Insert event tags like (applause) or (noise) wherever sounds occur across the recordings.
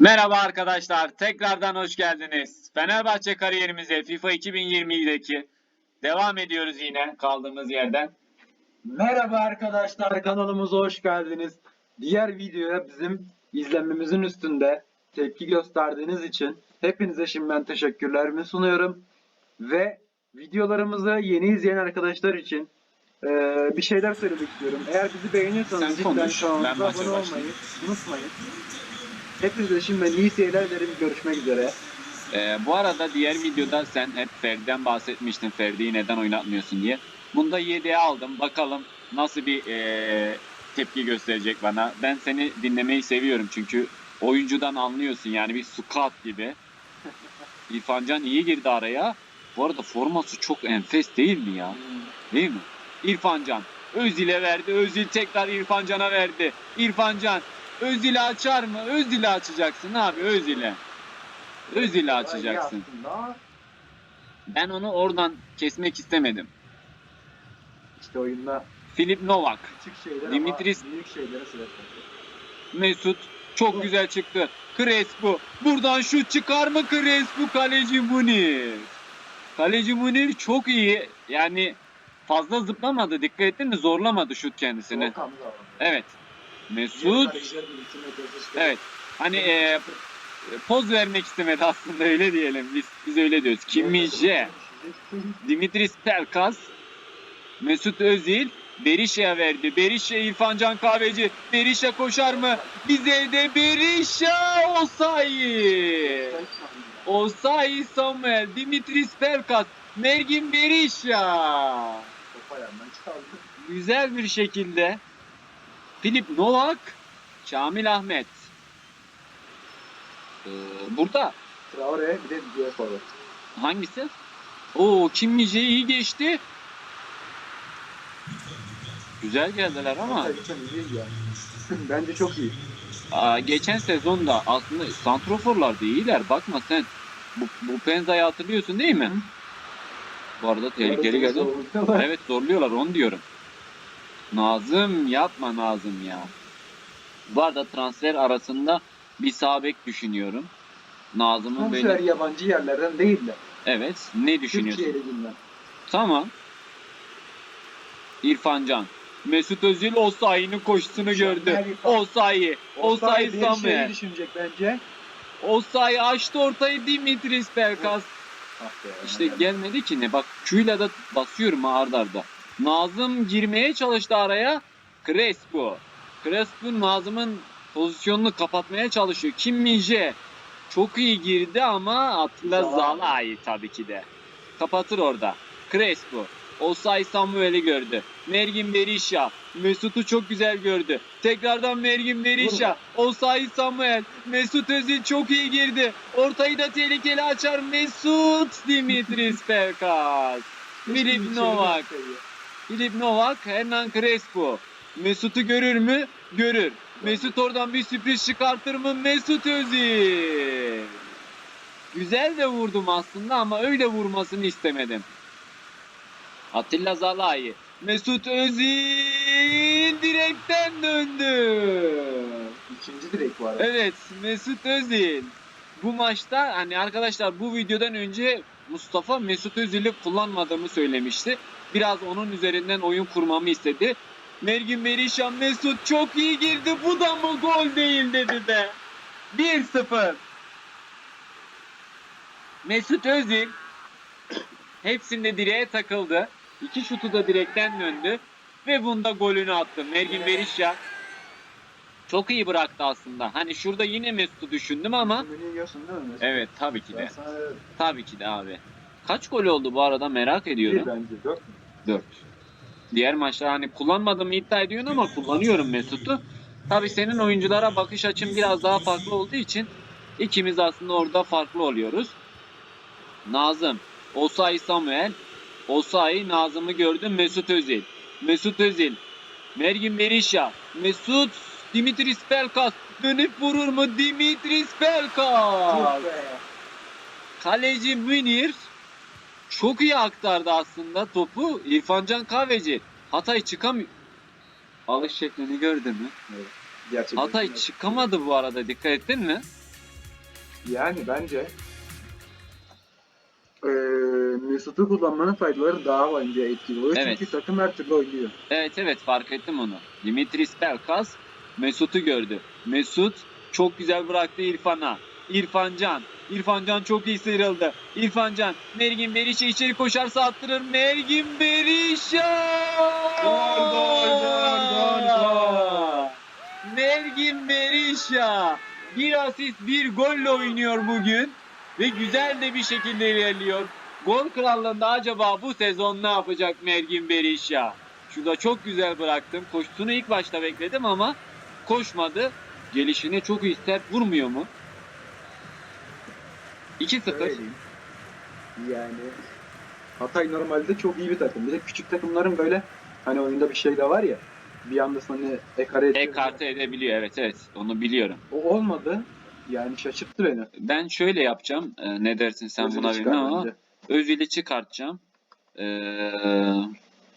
Merhaba arkadaşlar, tekrardan hoş geldiniz. Fenerbahçe kariyerimize FIFA 2020'deki devam ediyoruz yine kaldığımız yerden. Merhaba arkadaşlar kanalımıza hoş geldiniz. Diğer videoya bizim izlenmemizin üstünde tepki gösterdiğiniz için hepinize şimdiden teşekkürlerimi sunuyorum. Ve videolarımızı yeni izleyen arkadaşlar için eee, bir şeyler söylemek istiyorum. Eğer bizi beğeniyorsanız ben kanalımıza abone olmayı unutmayın. Hepinize şimdiden iyi seyirler dilerim. Görüşmek üzere. Ee, bu arada diğer videoda sen hep Ferdi'den bahsetmiştin. Ferdi'yi neden oynatmıyorsun diye. Bunda 7'ye aldım. Bakalım nasıl bir ee, tepki gösterecek bana. Ben seni dinlemeyi seviyorum çünkü oyuncudan anlıyorsun yani bir scout gibi. (laughs) İrfan Can iyi girdi araya. Bu arada forması çok enfes değil mi ya? Değil mi? İrfan Can. Özil'e verdi. Özil tekrar İrfan Can'a verdi. İrfan Can. Özil'i açar mı? Özil'i açacaksın abi Özil'e. Özil'i açacaksın. Aslında Ben onu oradan kesmek istemedim. işte oyunda Filip Novak. Dimitris- büyük şeylere sebep. Mesut çok güzel çıktı. Crespo. Buradan şut çıkar mı Crespo? Kaleci Munir. Kaleci Munir çok iyi. Yani fazla zıplamadı. Dikkat ettin mi? Zorlamadı şut kendisini. Evet. Mesut. Evet. Hani e, poz vermek istemedi aslında öyle diyelim. Biz biz öyle diyoruz. Kim Min-jae, Dimitris Pelkas, Mesut Özil, Berisha'ya verdi. Berisha İrfan Can Kahveci. Berisha koşar mı? Bize de Berisha Osayi. Osayi Samuel, Dimitris Pelkas, Mergin çıkardı. Güzel bir şekilde Filip Novak, Kamil Ahmet. Ee, burada Traore bir de diğer forvet. hangisi? Oo Kim Min-jae iyi geçti. Güzel geldiler ama. (laughs) Bence çok iyi. aa, geçen sezonda aslında santroforlar da iyiler. Bakma sen. Bu, bu Penza'yı hatırlıyorsun değil mi? Hı. Bu arada tehlikeli geldi. Evet zorluyorlar onu diyorum. Nazım yapma Nazım ya. Bu arada transfer arasında bir sağ bek düşünüyorum. Nazım'ın Transfer yabancı yerlerden değil de. Evet ne düşünüyorsun? Türkiye liginden. Tamam. İrfan Can. Mesut Özil Osayi'nin koşusunu gördü. Osayi. Osayi bir şeyi Samuel. düşünecek bence. Osayi açtı ortayı Dimitris Pelkas. Ah be, İşte gelmedi ki ne. Bak Q'yla da basıyorum ha arda arda. Nazım girmeye çalıştı araya. Crespo. Crespo Nazım'ın pozisyonunu kapatmaya çalışıyor. Kim Min-jae çok iyi girdi ama Atilla. Zalai tabii ki de. Kapatır orada. Crespo. Osay Samuel'i gördü. Mergin Berisha. Mesut'u çok güzel gördü. Tekrardan Mergin Berisha. Osay Samuel. Mesut Özil çok iyi girdi. Ortayı da tehlikeli açar. Mesut Dimitris (laughs) Pelkas. Filip İçeri Novak. Filip Novak, Hernan Crespo. Mesut'u görür mü? Görür. Mesut oradan bir sürpriz çıkartır mı? Mesut Özil. Güzel de vurdum aslında ama öyle vurmasını istemedim. Atilla Zalai. Mesut Özil direkten döndü. İkinci direk var. Evet Mesut Özil. Bu maçta hani arkadaşlar bu videodan önce Mustafa Mesut Özil'i kullanmadığımı söylemişti. Biraz onun üzerinden oyun kurmamı istedi. Mergin Berisha Mesut çok iyi girdi. Bu da mı gol değil dedi de. 1-0. Mesut Özil hepsinde direğe takıldı. İki şutu da direkten döndü. Ve bunda golünü attı. Mergin Berisha çok iyi bıraktı aslında. Hani şurada yine Mesut'u düşündüm ama Menüyü yiyorsun değil mi? Mesut? evet tabii ki de. sana Tabii ki de abi. Kaç gol oldu bu arada merak bir ediyorum. bence dört mü? 4. Diğer maçlar hani kullanmadığımı iddia ediyorsun ama kullanıyorum Mesut'u. Tabii senin oyunculara bakış açın biraz daha farklı olduğu için ikimiz aslında orada farklı oluyoruz. Nazım, Osayi Samuel, Osayi Nazım'ı gördü Mesut Özil. Mesut Özil, Mergin Berisha, Mesut Dimitris Pelkas dönüp vurur mu Dimitris Pelkas? Kaleci Münir çok iyi aktardı aslında topu. İrfancan Kahveci Hatay çıkamıyor. Alış şeklini gördün mü? Gerçekten. Hatay çıkamadı bu arada dikkat ettin mi? Yani bence eee Mesut'u kullanmanın faydaları daha bence etkili oluyor. Evet. Çünkü takım her türlü oynuyor. Evet evet fark ettim onu. Dimitris Pelkas Mesut'u gördü. Mesut çok güzel bıraktı İrfan'a. İrfan Can. İrfan Can çok iyi sıyrıldı. İrfan Can. Mergin Berişe içeri koşarsa attırır. Mergin Berişe! Gol, gol, gol, gol, gol. Mergin Berişa. Bir asist bir golle oynuyor bugün. Ve güzel de bir şekilde ilerliyor. Gol krallığında acaba bu sezon ne yapacak Mergin Berişa? Şurada çok güzel bıraktım. Koştuğunu ilk başta bekledim ama koşmadı. Gelişine çok iyi sert vurmuyor mu? 2-0. Söyleyeyim. Yani Hatay normalde çok iyi bir takım. Bir de küçük takımların böyle hani oyunda bir şey de var ya bir anda sana ekare ediyor. Ekarte edebiliyor evet evet onu biliyorum. O olmadı. Yani şaşırttı beni. Ben şöyle yapacağım. Ee, ne dersin sen Özür'ü buna bilmem ama bence. Özil'i çıkartacağım. Ee,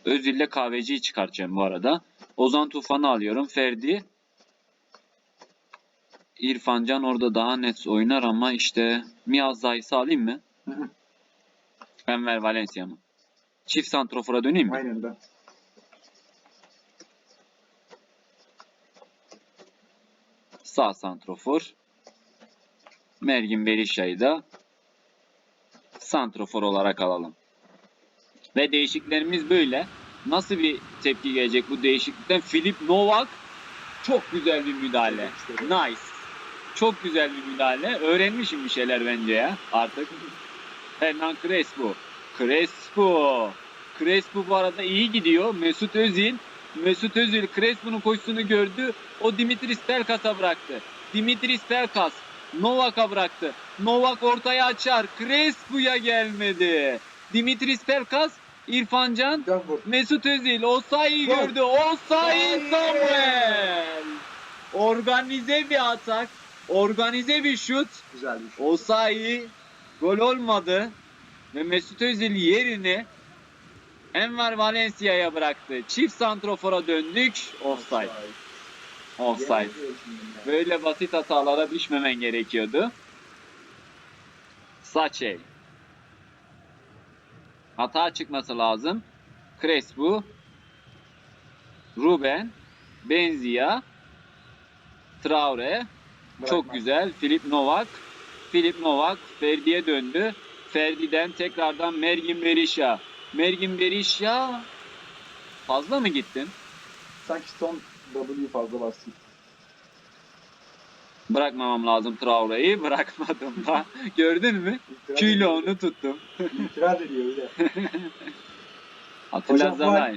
Özil'le kahveciyi çıkartacağım bu arada. Ozan Tufan'ı alıyorum. Ferdi. İrfan Can orada daha net oynar ama işte Miyaz Zayis'i alayım mı? Hı hı. Enver Valencia mı? Çift santrofora döneyim mi? Aynen ben. Sağ santrofor. Mergin Berisha'yı da santrofor olarak alalım. Ve değişikliklerimiz böyle. Nasıl bir tepki gelecek bu değişiklikten? Filip Novak çok güzel bir müdahale. Nice. Çok güzel bir müdahale. Öğrenmişim bir şeyler bence ya artık. Hernan Crespo. Crespo. Crespo bu arada iyi gidiyor. Mesut Özil. Mesut Özil Crespo'nun koşusunu gördü. O Dimitris Pelkas'a bıraktı. Dimitris Pelkas Novak'a bıraktı. Novak ortaya açar. Crespo'ya gelmedi. Dimitris Pelkas İrfan Can. Mesut Özil Osayi gördü. Osayi. Samuel. Organize bir atak. Organize bir şut. Güzel bir şey. Osayi gol olmadı. Ve Mesut Özil yerini Enver Valencia'ya bıraktı. Çift santrofora döndük. Offside. Offside. Böyle basit hatalara düşmemen gerekiyordu. Saçey. Hata çıkması lazım. Crespo. Ruben. Benzia. Traore. Çok güzel. Filip Novak. Filip Novak Ferdi'ye döndü. Ferdi'den tekrardan Mergin Berisha. Mergin Berisha fazla mı gittin? Sanki son W fazla bastım. Bırakmamam lazım Traore'yi. (laughs) Bırakmadım da. Gördün mü? İtiraz Küyle ediyor. onu tuttum. İtiraz ediyor öyle. Atilla Zalay.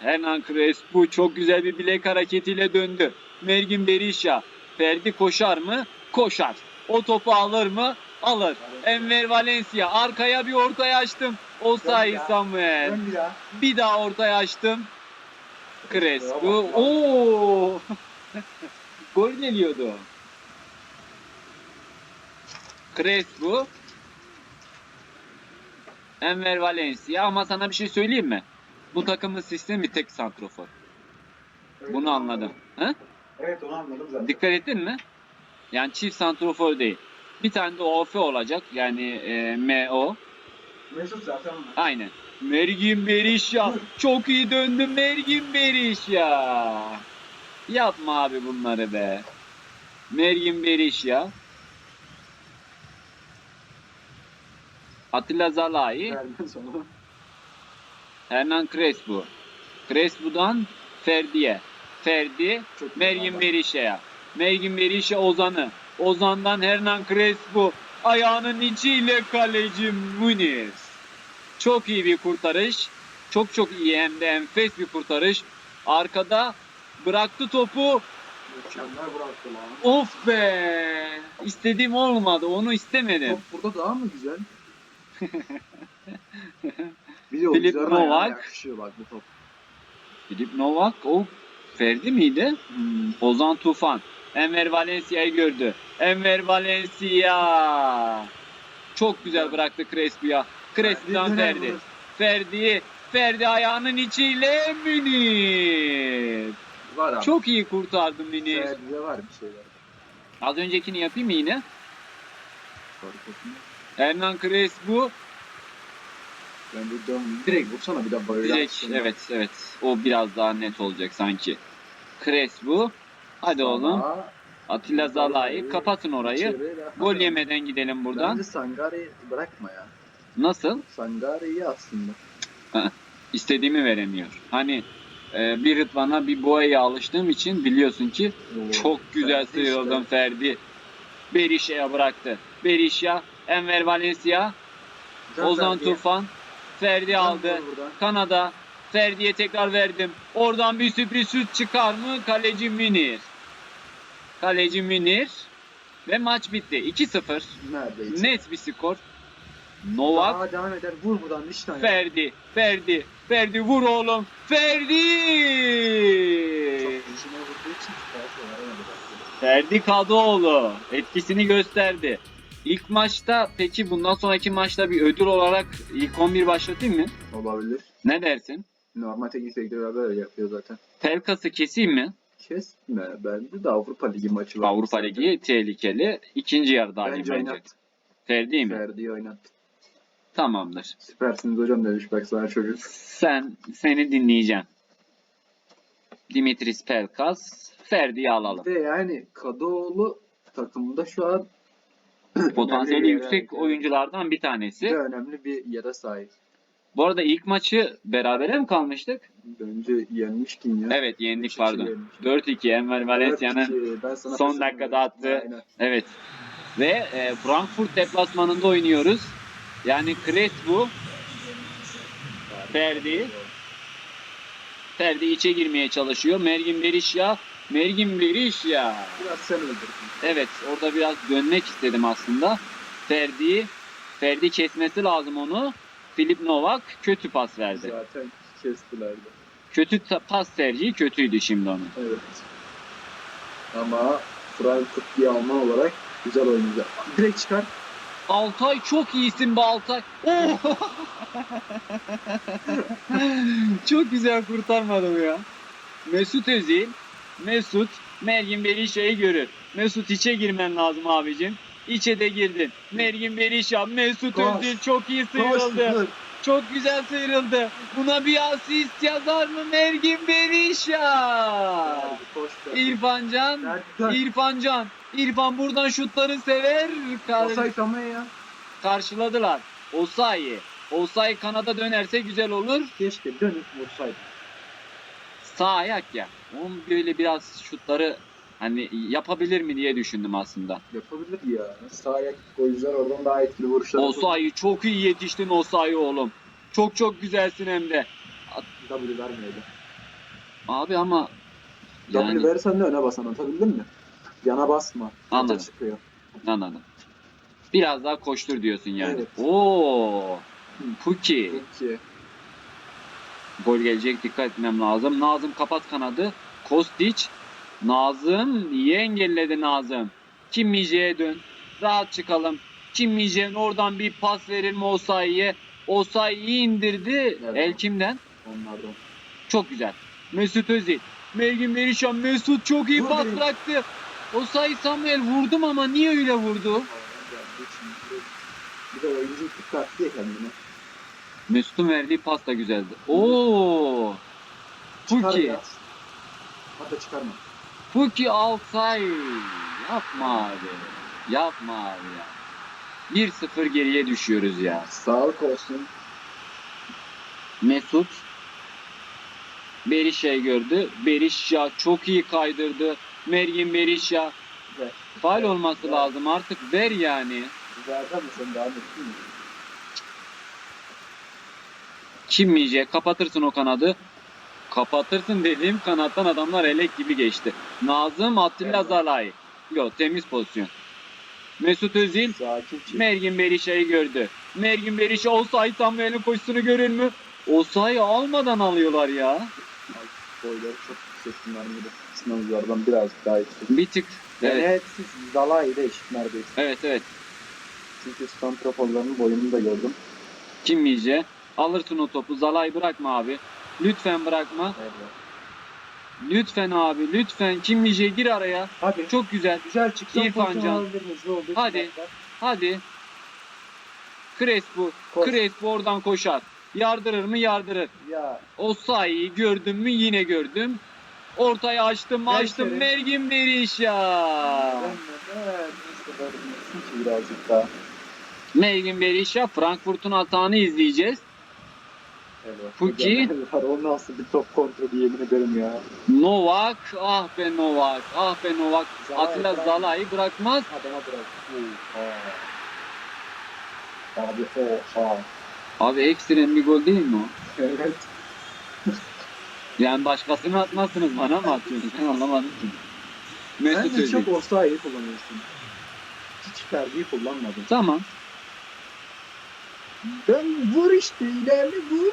Hernan Crespo çok güzel bir bilek hareketiyle döndü. Mergin Berisha. Ferdi koşar mı? Koşar. O topu alır mı? Alır. Enver Valencia. Arkaya bir ortaya açtım. Osayi. Samuel. Dön bir daha. Bir daha ortaya açtım. Crespo. Oo! (laughs) Gol geliyordu. Crespo. Enver Valencia ama sana bir şey söyleyeyim mi? Bu takımın sistemi tek santrofor. Bunu anladım. Ha? Evet onu anladım zaten. Dikkat ettin mi? Yani çift santrofor değil. Bir tane de OF olacak. Yani e, MO. Mesut zaten onu. Aynen. Mergin Berisha. Çok iyi döndü Mergin Berisha. Yapma abi bunları be. Mergin Berisha. Atilla Zalai. Hernan Crespo. Crespo'dan Ferdi'ye. Ferdi Mergin. Berisha'ya. Mergin Berisha Ozan'ı. Ozan'dan Hernan Crespo. Ayağının içiyle kaleci Muniz. Çok iyi bir kurtarış. Çok çok iyi hem de enfes bir kurtarış. Arkada bıraktı topu. Mükemmel bıraktı lan. Of be. İstediğim olmadı. Onu istemedim. Top burada daha mı güzel? (laughs) bir de Filip Novak. yakışıyor bak bu top. Filip Novak o Ferdi miydi? Hmm, Ozan Tufan. Enver Valencia'yı gördü. Enver Valencia. Çok güzel bıraktı Crespo'ya. Crespo'dan Ferdi. vurur. Ferdi. Ayağının içiyle Münir. Var abi. Çok iyi kurtardı Münir. Ferdi'de var bir şeyler. Az öncekini yapayım mı yine? Hernan Crespo Ben dön. Direkt vursana bir de böyle. direkt evet evet o biraz daha net olacak sanki. Crespo hadi oğlum Atilla Zalai kapatın orayı. Gol yemeden gidelim buradan. Bence Sangare'yi bırakma ya. Nasıl? Sangare iyi aslında. İstediğimi veremiyor. Hani e, bir Rıdvan'a bir Boğa'ya alıştığım için biliyorsun ki çok güzel Ferdi sıyrıldım işte. Ferdi. Berisha'ya bıraktı. Berisha, Enver Valencia, Can Ozan Ferdi'ye. Tufan, Ferdi Can aldı. Kanada, Ferdi'ye tekrar verdim. Oradan bir sürpriz şut çıkar mı? Kaleci Münir. Kaleci Münir. Ve maç bitti. 2-0. Neredeyse. Net bir skor. Novak, Daha devam eder. Vur buradan tane. Ferdi, Ferdi, Ferdi vur oğlum. Ferdi! Ferdi Kadıoğlu etkisini gösterdi. İlk maçta peki bundan sonraki maçta bir ödül olarak ilk 11 başlatayım mı? Olabilir. Ne dersin? Normal teknik direktörler böyle yapıyor zaten. Pelkas'ı keseyim mi? Kesme. Bence de Avrupa Ligi maçı var. Avrupa zaten. Ligi tehlikeli. İkinci yarı dahil Bence bence. oynat. Ferdi mi? Ferdi'yi oynat. Tamamdır. Süpersiniz hocam demiş bak sana çocuk. Sen seni dinleyeceğim. Dimitris Pelkas, Ferdi'yi alalım. Bir de yani Kadıoğlu takımda şu an (clears throat) Potansiyeli bir yüksek yere- oyunculardan bir Bir tanesi. de önemli bir yere sahip. Bu arada ilk maçı berabere mi kalmıştık? Bence yenmişkin ya. Evet yendik 3-2 pardon. yenmiş. 4-2 Enver Valencia'nın 4-2, ben sana son dakikada attı. Aynen. Evet. Ve e, Frankfurt deplasmanında oynuyoruz. Yani Crespo, Ferdi. Ferdi içe girmeye çalışıyor. Mergin Berisha, Mergin Berisha. Biraz sen öldürdün. Evet, orada biraz dönmek istedim aslında. Ferdi, Ferdi kesmesi lazım onu. Filip Novak kötü pas verdi. Zaten kestiler de. Kötü pas tercihi kötüydü şimdi onun. Evet. Ama Frankfurt bir Alman olarak güzel oynayacak. Direkt çıkar. Altay çok iyisin be Altay. Oh! (laughs) çok güzel kurtarmadım ya. Mesut Özil, Mesut, Mergin Berisha'yı görür. Mesut içe girmen lazım abicim. İçe de girdin. Mergin Berisha, Mesut Koş. Özil çok iyi Koş, sıyrıldı. dur. Çok güzel sıyrıldı. Buna bir asist yazar mı Mergin Koş. Ferdi. İrfan Can. İrfan Can. İrfan buradan şutları sever. Osay tamam ya. karşıladılar. Osayi. Osayi kanada dönerse güzel olur. Keşke dönüp vursaydı. Sağ ayak ya. Onun böyle biraz şutları hani yapabilir mi diye düşündüm aslında. Yapabilir ya. Sağ ayak oyuncular oradan daha etkili vuruşlar. Osayi çok iyi yetiştin Osayi oğlum. Çok çok güzelsin hem de. W vermiyordu. Abi ama W yani verirsen de öne basan atabildin mi? Yana basma. Anladım. Çıkıyor. anladım. Biraz daha koştur diyorsun yani. Evet. Oo. Puki. Peki. Gol gelecek dikkat etmem lazım. Nazım kapat kanadı. Kostić. Nazım iyi engelledi Nazım. Kim Mije'ye dön. Rahat çıkalım. Kim Mije'nin oradan bir pas verir mi Osayi'ye? Osayi'yi indirdi. Evet. El kimden? Onlardan. Çok güzel. Mesut Özil. Mergin Berişan. Mesut çok iyi Vur pas direkt. bıraktı. Osayi Samuel vurdum ama niye öyle vurdu? Bir de oyuncu dikkatli ya kendine. Mesut'un verdiği pas da güzeldi. Oo. Çıkar biraz. Hatta çıkarma. Puki Altay. Yapma abi. Yapma abi ya. 1-0 geriye düşüyoruz ya. Sağlık olsun. Mesut Berisha'yı gördü. Berisha çok iyi kaydırdı. Mergin Berisha. Ver. Faal olması Ver. lazım artık ver yani. Verden mi sen mi? Kim yiyecek? Kapatırsın o kanadı. Kapatırsın dediğim kanattan adamlar elek gibi geçti. Nazım Atilla Evet. Zalai. Yok temiz pozisyon. Mesut Özil Sakin çık. Mergin Berisha'yı gördü. Mergin Berisha Osayi Samuel'in koşusunu görür mü? Osayi almadan alıyorlar ya. Boyları çok yüksek bunların bir de. Sınavlardan birazcık daha yüksek. Bir tık. Evet. Evet. evet siz Zala ile eşit neredeyse. Evet evet. Çünkü santraforların boyunu da gördüm. Kim yiyecek? Alırsın o topu. Zalai bırakma abi. Lütfen bırakma. Evet. Lütfen abi. Lütfen. Kim yiyecek? Gir araya. Hadi. Çok güzel. güzel çıksan İrfan Can. Hadi. Hadi. Crespo. Koş. Crespo oradan koşar. Yardırır mı? Yardırır. Ya O sayıyı gördüm mü? Yine gördüm. Ortaya açtım Gel açtım. Mergin Berisha. ben neden bu kadar bilirsin ki birazcık daha. Mergin Berisha. Frankfurt'un atağını izleyeceğiz. Puki. O nasıl bir top kontrolü yemin ederim ya. Novak. Ah be Novak. Ah be Novak. Zalai Atilla bırak- Zalai bırakmaz. Adama bırak. Oha. Abi oha. Abi ekstrem bir gol değil mi o? Evet. (laughs) Yani başkasını atmazsınız bana mı atıyorsunuz? Ben anlamadım ki. Mesut Sen de Özil. çok Osayi'yi kullanıyorsun. Hiç Ferdi'yi kullanmadın. Tamam. Ben vur işte ilerle vur.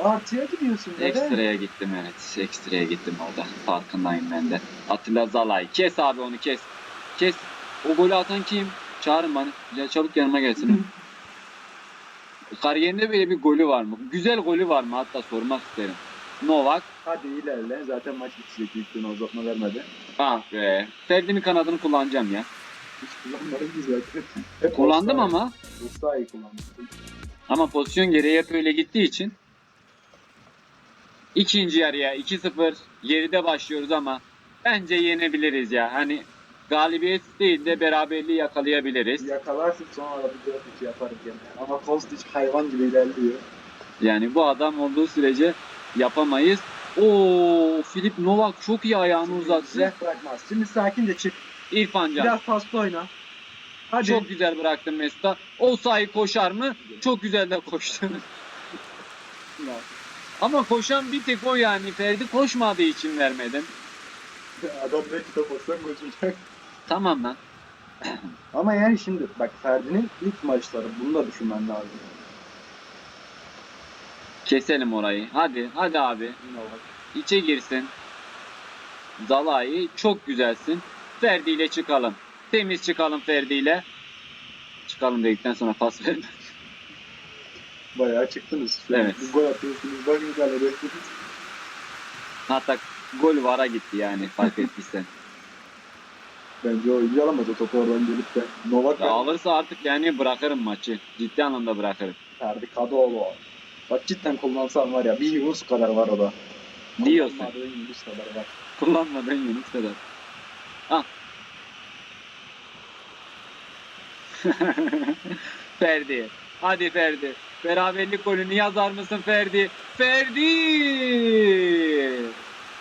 Artıya gidiyorsun. neden? Ekstraya gittim evet. Ekstraya gittim orada. Farkındayım ben de. Atilla Zalay. Kes abi onu kes. Kes. O golü atan kim? Çağırın bana. Ya çabuk yanıma gelsin. Kariyerinde böyle bir golü var mı? Güzel golü var mı? Hatta sormak isterim. Novak. Hadi ilerle. Zaten maç bitecek. büyük ihtimalle uzatma vermedi. Ah be. Ferdi'nin kanadını kullanacağım ya. Hiç kullanmadım ki zaten. Hep Kullandım Osayi. ama. Osayi kullanmıştım. Ama pozisyon gereği hep öyle gittiği için ikinci yarıya 2-0 geride başlıyoruz ama bence yenebiliriz ya. Hani galibiyet değil de beraberliği yakalayabiliriz. Yakalarsın sonra bir dört iki yaparız gene. Ama Kostić hayvan gibi ilerliyor. Yani bu adam olduğu sürece yapamayız. Oo, Filip Novak çok iyi ayağını uzattı. Silah bırakmaz. Şimdi sakince çık. İrfan Can Biraz paslı oyna. Hadi. çok güzel bıraktın Mesut'a. O sayı koşar mı? Çok güzel de koştu. (laughs) Ama koşan bir tek o yani. Ferdi koşmadığı için vermedim. Adam ne kitap olsan koşacak. Tamam lan. (clears throat) Ama yani şimdi bak Ferdi'nin ilk maçları bunu da düşünmen lazım. Keselim orayı. Hadi, hadi abi. İçe girsin. Zalai çok güzelsin. Ferdi ile çıkalım. Temiz çıkalım Ferdi ile. Çıkalım dedikten sonra pas verme. Bayağı çıktınız. An Evet. Bir gol atıyorsunuz. Bakın galeresiniz. Hatta gol vara gitti yani fark ettiysen. (laughs) Bence oyuncu alamaz o topu oradan gelip de. Novak Ya alırsa artık yani bırakırım maçı. Ciddi anlamda bırakırım. Ferdi Kadıoğlu. Bak cidden kullansam var ya bir Yunus kadar var o da. Diyorsun. Kullanmadığın Yunus kadar var. Kullanmadığın Yunus kadar. Ah. (laughs) Ferdi. Hadi Ferdi. Beraberlik golünü yazar mısın Ferdi? Ferdi!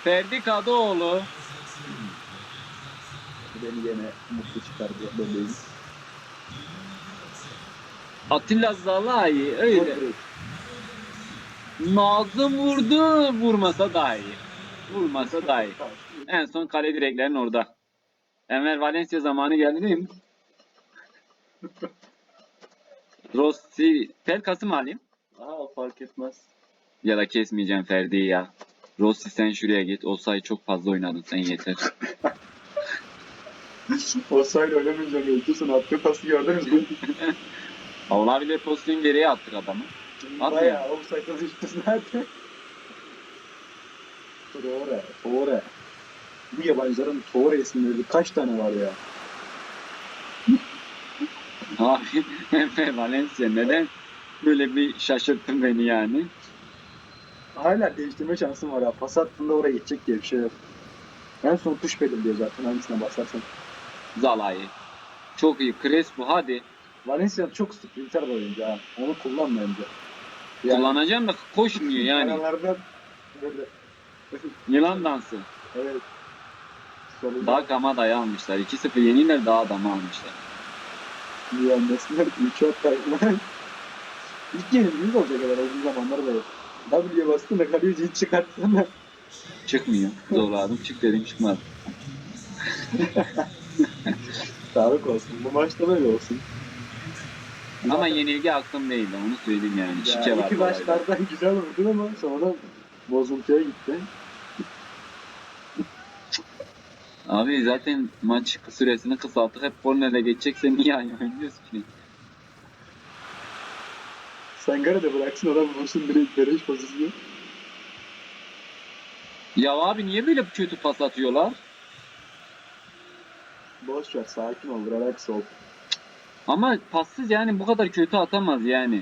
Ferdi Kadıoğlu. Beni yine mutlu çıkardı bebeğim. Atilla Zalai öyle. Nazım vurdu. Vurmasa daha iyi. Vurmasa daha iyi. En son kale direklerin orada. Enver Valencia zamanı geldi değil mi? Rossi, Pelkas'ı mı alayım? Aa fark etmez. Ya da kesmeyeceğim Ferdi'yi ya. Rossi sen şuraya git. Osay çok fazla oynadın sen yeter. (laughs) o sayı oynamayınca mevcusun attığı pası gördünüz mü? (laughs) Olabilir pozisyon gereği attık adamı. Atma. Bayağı offside'a düştü zaten. Traore, Traore. Bu yabancıların Traore isimleri kaç tane var ya? Abi (laughs) Enver Valencia neden böyle bir şaşırttın beni yani? Hala değiştirme şansım var ya. Pas attığında oraya gidecek diye bir şey yok. En son tuş belirliyor zaten hangisine basarsan. Zalai. Çok iyi. Crespo hadi. Valencia çok sprinter bir oyuncu ha. Onu kullanma bence. Kullanacağım da koşmuyor yani. Aralarda böyle. (laughs) Yılan dansı. Evet. Solunda Daha Kamada'yı almışlar. 2-0 yeniler daha adamı almışlar. Liam Nesmer, Üçot Tayfman. İlk yenildiğimiz olacak kadar uzun zamanlar böyle. W'ye bastın da kaleciyi çıkartsana. Çıkmıyor. Zorladım. Çık dedim çıkmadı. Sağlık olsun. Bu maçta böyle olsun. Ama yenilgi aklım değildi. Onu söyleyeyim yani. Ya, Şike var. iki başlardan güzel vurdun ama sonra bozuntuya gitti. Abi zaten maç süresini kısalttık. Hep kornerle geçecekse niye aynı oynuyoruz ki? Sangare de bıraksın adam vursun direkt veriş pozisyonu. Ya abi niye böyle kötü pas atıyorlar? Boş ver sakin ol relax ol. Ama passız yani bu kadar kötü atamaz yani.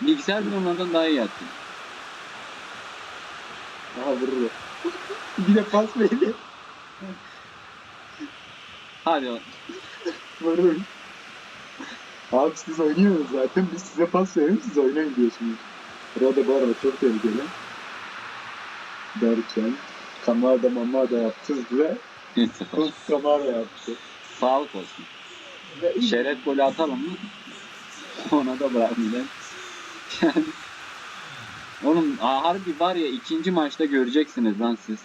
Bilgisayar bile onlardan daha iyi attı. Aha vurur. (laughs) bir de pas verdi. Hadi o- Vurur. Abi siz oynuyorsunuz zaten. Biz size pas verelim siz oynayın diyorsunuz. Burada bu arada çok tehlikeli. Derken Kamada Mamada yaptı ve 1-0. Kamada yaptı. Sağlık olsun. Ve Şeref golü atalım mı? Ona da bırakmayacağım. Yani Oğlum harbi var ya ikinci maçta göreceksiniz lan siz.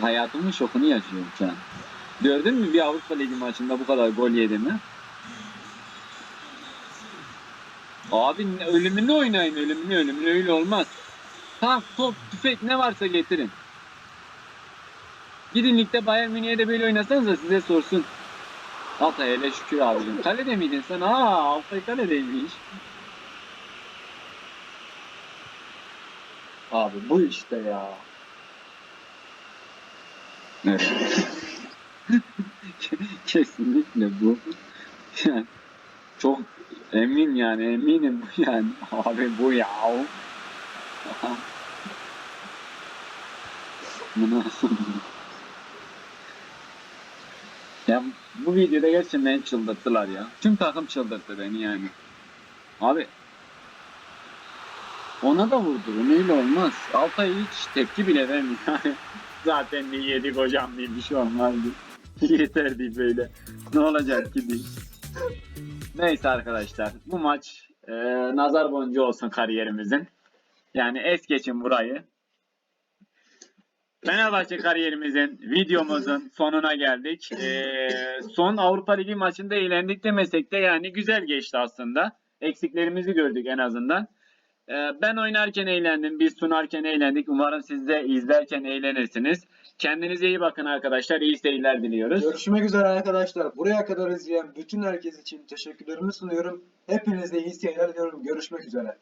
Hayatımın şokunu yaşıyorum şu an. Gördün mü bir Avrupa Ligi maçında bu kadar gol yedi mi? Abi ölümünü oynayın ölümünü ölümünü öyle olmaz. Tank, top, tüfek ne varsa getirin. Gidin ligde Bayern Münih'e de böyle oynasanız da size sorsun. Altay hele şükür abicim. Kalede miydin sen? Aa Altay kaledeymiş. Abi bu işte ya. (laughs) Kesinlikle bu. Yani çok emin yani eminim bu yani. Abi bu ya. (laughs) Bunu Ya bu videoda gerçekten beni çıldırttılar ya. Tüm takım çıldırttı beni yani. Abi ona da vurdurun öyle olmaz. Altay hiç tepki bile vermiyor. (laughs) Zaten bir yedik hocam diye bir şey olmazdı. (laughs) Yeter değil böyle. Ne olacak ki değil. Neyse arkadaşlar bu maç e, nazar boncuğu olsun kariyerimizin. Yani es geçin burayı. Fenerbahçe kariyerimizin, videomuzun sonuna geldik. Ee, son Avrupa Ligi maçında eğlendik demesek de yani güzel geçti aslında. Eksiklerimizi gördük en azından. Ee, ben oynarken eğlendim, biz sunarken eğlendik. Umarım siz de izlerken eğlenirsiniz. Kendinize iyi bakın arkadaşlar. İyi seyirler diliyoruz. Görüşmek üzere arkadaşlar. Buraya kadar izleyen bütün herkes için teşekkürlerimi sunuyorum. Hepinize iyi seyirler diliyorum. Görüşmek üzere.